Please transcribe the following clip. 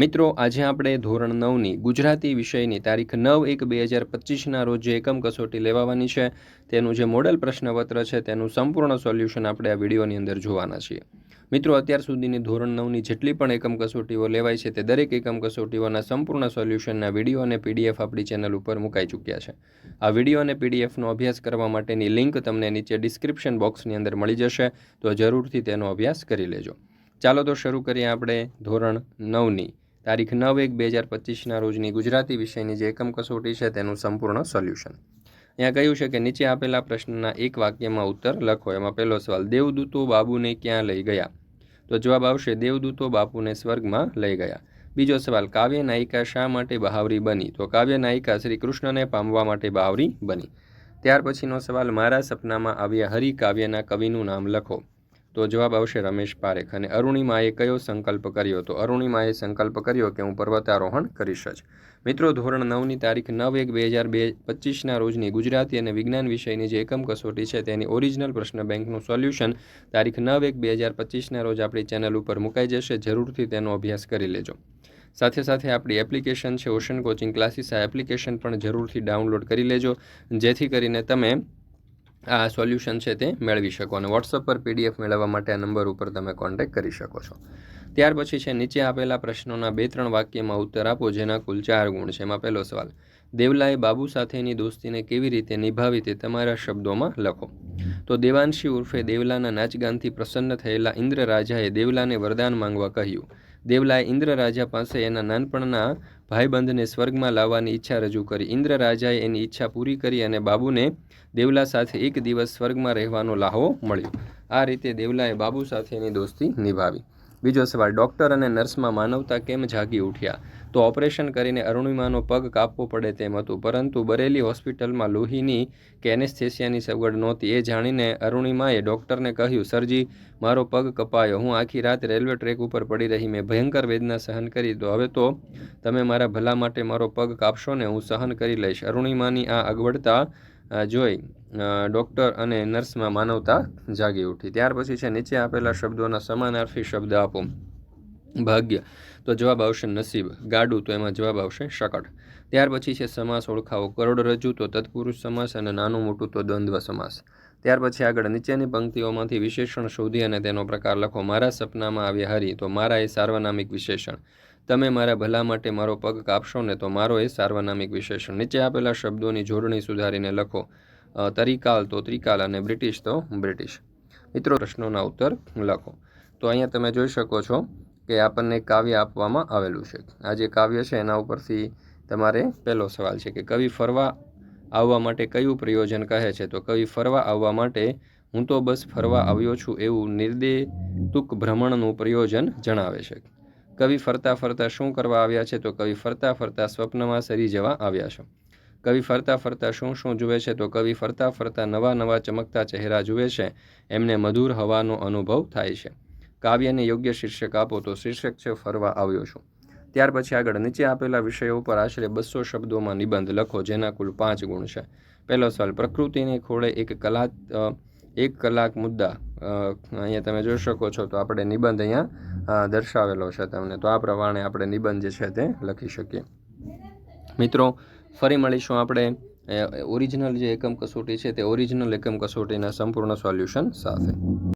મિત્રો, આજે આપણે ધોરણ નવની ગુજરાતી વિષયની તારીખ નવ એક બે હજાર પચીસના રોજ જે એકમ કસોટી લેવાની છે, તેનું જે મોડલ પ્રશ્નપત્ર છે, તેનું સંપૂર્ણ સોલ્યુશન આપણે આ વિડીયોની અંદર જોવાના છીએ. મિત્રો, અત્યાર સુધીની ધોરણ નવની જેટલી પણ એકમ કસોટીઓ લેવાય છે, તે દરેક એકમ કસોટીઓના સંપૂર્ણ સોલ્યુશનના વીડિયો અને પીડીએફ આપણી ચેનલ ઉપર મુકાઈ ચૂક્યા છે. આ વીડિયો અને પીડીએફનો અભ્યાસ કરવા માટેની લિંક તમને નીચે ડિસ્ક્રિપ્શન બોક્સની અંદર મળી જશે, તો જરૂરથી તેનો અભ્યાસ કરી લેજો. ચાલો તો શરૂ કરીએ આપણે ધોરણ નવની. તારીખ નવ એક બે હજાર પચીસના રોજની ગુજરાતી વિષયની જે એકમ કસોટી છે તેનું સંપૂર્ણ સોલ્યુશન. અહીંયા કહ્યું છે કે નીચે આપેલા પ્રશ્નના એક વાક્યમાં ઉત્તર લખો. એમાં પહેલો સવાલ, દેવદૂતો બાબુને ક્યાં લઈ ગયા? તો જવાબ આવશે, દેવદૂતો બાપુને સ્વર્ગમાં લઈ ગયા. બીજો સવાલ, કાવ્ય નાયિકા શા માટે બહાવરી બની? તો કાવ્ય નાયિકા શ્રી કૃષ્ણને પામવા માટે બહાવરી બની. ત્યાર પછીનો સવાલ, મારા સપનામાં આવ્યા હરિ કાવ્યના કવિનું નામ લખો. તો જવાબ આવશે રમેશ પારેખ અને અરુણિમાએ કયો સંકલ્પ કર્યો? તો અરુણિમાએ સંકલ્પ કર્યો કે હું પર્વતારોહણ કરીશ જ. મિત્રો, ધોરણ નવની તારીખ નવ એક બે હજાર બે પચીસના રોજની ગુજરાતી અને વિજ્ઞાન વિષયની જે એકમ કસોટી છે તેની ઓરિજિનલ પ્રશ્ન બેંકનું સોલ્યુશન તારીખ નવ એક બે હજાર પચીસના રોજ આપણી ચેનલ ઉપર મુકાઈ જશે. જરૂરથી તેનો અભ્યાસ કરી લેજો. સાથે સાથે આપણી એપ્લિકેશન છે ઓશન કોચિંગ ક્લાસીસ. આ એપ્લિકેશન પણ જરૂરથી ડાઉનલોડ કરી લેજો. જેથી કરીને તમે આ સોલ્યુશન છે તે મેળવી શકો અને વોટ્સઅપ પર પીડીએફ મેળવવા માટે આ નંબર ઉપર તમે કોન્ટેક્ટ કરી શકો છો. ત્યાર પછી છે, નીચે આપેલા પ્રશ્નોના બે ત્રણ વાક્યમાં ઉત્તર આપો, જેના કુલ ચાર ગુણ છે. એમાં પહેલો સવાલ, દેવલાએ બાબુ સાથેની દોસ્તીને કેવી રીતે નિભાવી તે તમારા શબ્દોમાં લખો? તો દેવાંશી ઉર્ફે દેવલાના નાચગાનથી પ્રસન્ન થયેલા ઇન્દ્ર રાજાએ દેવલાને વરદાન માંગવા કહ્યું દેવલાએ ઇન્દ્ર રાજા પાસે એના નાનપણના ભાઈબંધને સ્વર્ગમાં લાવવાની ઈચ્છા રજૂ કરી. ઇન્દ્ર રાજાએ એની ઈચ્છા પૂરી કરી અને બાબુને દેવલા સાથે એક દિવસ સ્વર્ગમાં રહેવાનો લાહો મળ્યો. આ રીતે દેવલાએ બાબુ સાથે એની દોસ્તી નિભાવી. બીજો સવાલ, ડૉક્ટર અને નર્સમાં માનવતા કેમ જાગી ઉઠ્યા? તો ઓપરેશન કરીને અરુણિમાનો પગ કાપવો પડે તેમ હતું, પરંતુ બરેલી હોસ્પિટલમાં લોહીની કે એનેસ્થેસિયાની સગવડ નહોતી. એ જાણીને અરુણિમાએ ડૉક્ટરને કહ્યું, સરજી, મારો પગ કપાયો. હું આખી રાત રેલવે ટ્રેક ઉપર પડી રહી. મેં ભયંકર વેદના સહન કરી. તો હવે તો તમે મારા ભલા માટે મારો પગ કાપશો ને હું સહન કરી લઈશ. અરુણિમાની આ અગવડતા જોઈ ડૉક્ટર અને નર્સમાં માનવતા જાગી ઉઠી. ત્યાર પછી છે, નીચે આપેલા શબ્દોના સમાનાર્થી શબ્દ આપો. ભાગ્ય. તો જવાબ આવશે નસીબ. ગાડું. તો એમાં જવાબ આવશે શકટ. ત્યાર પછી છે, સમાસ ઓળખાવો. કરોડરજ્જુ તો તત્પુરુષ સમાસ અને નાનું મોટું તો દ્વંદ્વ સમાસ. ત્યાર પછી આગળ નીચેની પંક્તિઓમાંથી વિશેષણ શોધી અને તેનો પ્રકાર લખો. મારા સપનામાં આવ્યા હરી. તો મારા એ સાર્વનામિક વિશેષણ. તમે મારા ભલા માટે મારો પગ કાપશો ને તો મારો એ સાર્વનામિક વિશેષણ. નીચે આપેલા શબ્દોની જોડણી સુધારીને લખો. તરીકાલ તો ત્રિકાલ અને બ્રિટિશ તો બ્રિટિશ. મિત્રો, પ્રશ્નોના ઉત્તર લખો. તો અહીંયા તમે જોઈ શકો છો કે આપણને કાવ્ય આપવામાં આવેલું છે. આ જે કાવ્ય છે એના ઉપરથી તમારે પહેલો સવાલ છે કે કવિ ફરવા આવવા માટે કયું પ્રયોજન કહે છે? તો કવિ ફરવા આવવા માટે હું તો બસ ફરવા આવ્યો છું એવું નિર્દેતુક ભ્રમણનું પ્રયોજન જણાવે છે. કવિ ફરતા ફરતા શું કરવા આવ્યા છે? તો કવિ ફરતા ફરતા સ્વપ્નમાં સરી જવા આવ્યા છે. કવિ ફરતા ફરતા શું શું જુએ છે? તો કવિ ફરતા ફરતા નવા નવા ચમકતા ચહેરા જુએ છે. એમને મધુર હવાનો અનુભવ થાય છે. કાવ્યને યોગ્ય શીર્ષક આપો તો શીર્ષક છે ફરવા આવ્યો છું. ત્યાર પછી આગળ નીચે આપેલા વિષયો ઉપર આશરે બસો શબ્દોમાં નિબંધ લખો, જેના કુલ પાંચ ગુણ છે. પહેલો સવાલ, પ્રકૃતિને ખોળે એક કલા એક કલાક મુદ્દા અહીંયા તમે જોઈ શકો છો. તો આપણે નિબંધ અહીંયા દર્શાવેલો છે તમને. તો આ પ્રમાણે આપણે નિબંધ જે છે તે લખી શકીએ. મિત્રો, ફરી મળીશું આપણે ઓરિજિનલ જે એકમ કસોટી છે તે ઓરિજિનલ એકમ કસોટીના સંપૂર્ણ સોલ્યુશન સાથે.